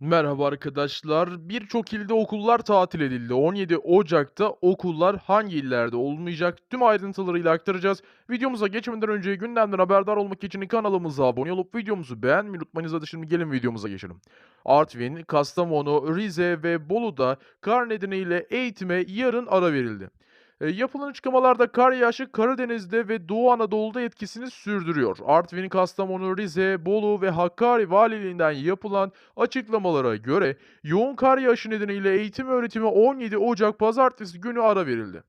Merhaba arkadaşlar. Birçok ilde okullar tatil edildi. 17 Ocak'ta okullar hangi illerde olmayacak? Tüm ayrıntılarıyla aktaracağız. Videomuza geçmeden önce gündemden haberdar olmak için kanalımıza abone olup videomuzu beğenmeyi unutmayınız. Hadi şimdi gelin videomuza geçelim. Artvin, Kastamonu, Rize ve Bolu'da kar nedeniyle eğitime yarın ara verildi. E, yapılan açıklamalarda kar yağışı Karadeniz'de ve Doğu Anadolu'da etkisini sürdürüyor. Artvin, Kastamonu, Rize, Bolu ve Hakkari valiliğinden yapılan açıklamalara göre yoğun kar yağışı nedeniyle eğitim öğretimi 17 Ocak pazartesi günü ara verildi.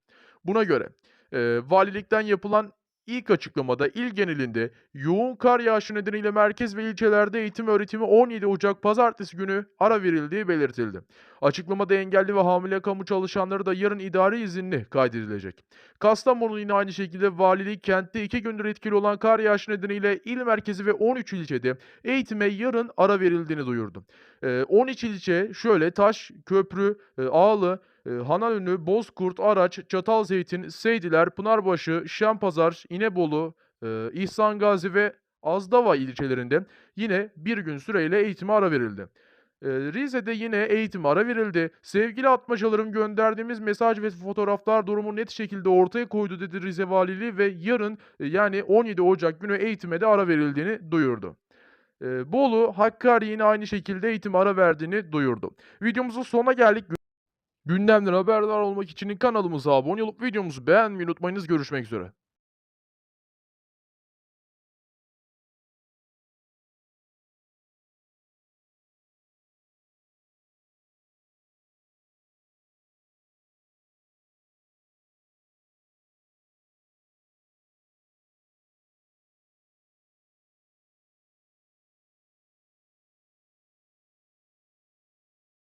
Buna göre e, valilikten yapılan ilk açıklamada il genelinde yoğun kar yağışı nedeniyle merkez ve ilçelerde eğitim öğretimi 17 Ocak pazartesi günü ara verildiği belirtildi. Açıklamada engelli ve hamile kamu çalışanları da yarın idari izinli kaydedilecek. Kastamonu yine aynı şekilde valilik kentte 2 gündür etkili olan kar yağışı nedeniyle il merkezi ve 13 ilçede eğitime yarın ara verildiğini duyurdu. Ee, 13 ilçe şöyle Taş, Köprü, e, Ağlı, e, Hananünü, Bozkurt, Araç, Çatalzeytin, Seydiler, Pınarbaşı, Şenpazar, İnebolu, e, İhsan Gazi ve Azdava ilçelerinde yine bir gün süreyle eğitime ara verildi. Eee, Rize'de yine eğitime ara verildi. Sevgili atmacalarım gönderdiğimiz mesaj ve fotoğraflar durumu net şekilde ortaya koydu dedi Rize Valiliği ve yarın e, yani 17 Ocak günü eğitime de ara verildiğini duyurdu. Eee, Bolu, Hakkari yine aynı şekilde eğitim ara verdiğini duyurdu. Videomuzun sonuna geldik. Gündemden haberdar olmak için kanalımıza abone olup videomuzu beğenmeyi unutmayınız. Görüşmek üzere.